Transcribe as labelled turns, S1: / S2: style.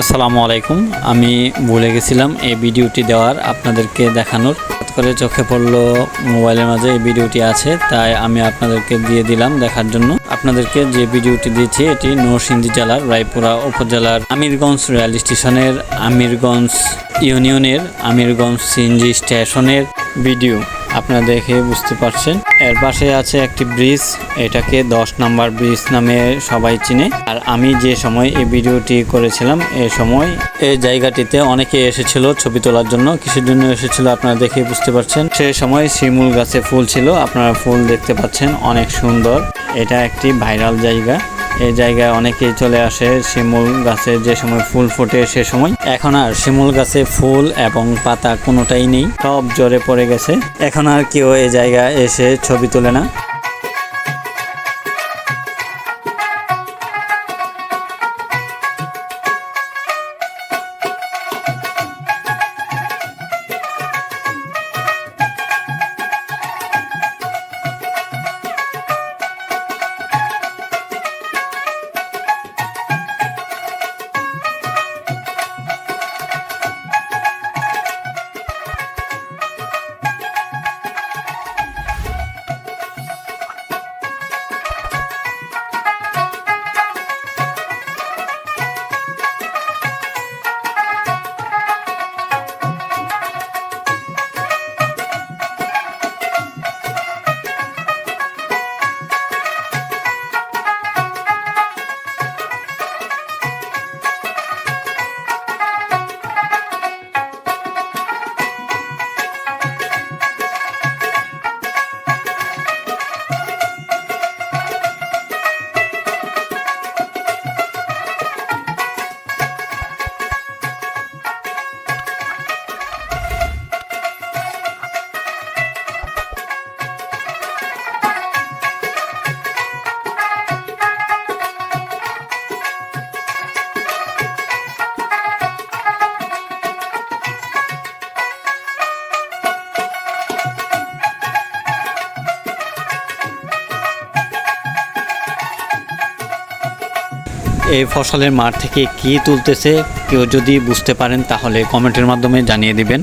S1: আসসালামু আলাইকুম। আমি ভুলে গেছিলাম এই ভিডিওটি দেওয়ার আপনাদেরকে দেখানোর। করে চোখে পড়ল মোবাইলের মাঝে এই ভিডিওটি আছে, তাই আমি আপনাদেরকে দিয়ে দিলাম দেখার জন্য। আপনাদেরকে যে ভিডিওটি দিয়েছি, এটি নরসিংদী জেলার, রায়পুরা উপজেলার আমিরগঞ্জ রেল স্টেশনের, আমিরগঞ্জ ইউনিয়নের, আমিরগঞ্জ সিএনজি স্টেশনের ভিডিও। আপনারা দেখে বুঝতে পারছেন। এর পাশে আছে একটি ব্রিজ, এটাকে দশ নাম্বার ব্রিজ নামে সবাই চিনে। আর আমি যে সময় এই ভিডিওটি করেছিলাম, এ সময় এই জায়গাটিতে অনেকে এসেছিল ছবি তোলার জন্য কিসের জন্য এসেছিল, আপনারা দেখে বুঝতে পারছেন। সে সময় শিমুল গাছে ফুল ছিল, আপনারা ফুল দেখতে পাচ্ছেন, অনেক সুন্দর। এটা একটি ভাইরাল জায়গা। এই জায়গায় অনেকেই চলে আসে শিমুল গাছে যে সময় ফুল ফোটে সে সময়। এখন আর শিমুল গাছে ফুল এবং পাতা কোনোটাই নেই, সব জোরে পড়ে গেছে। এখন আর কেউ এই জায়গায় এসে ছবি তোলে না। এই ফসলের মাঠ থেকে কি তুলতেছে, কেউ যদি বুঝতে পারেন তাহলে কমেন্টের মাধ্যমে জানিয়ে দিবেন।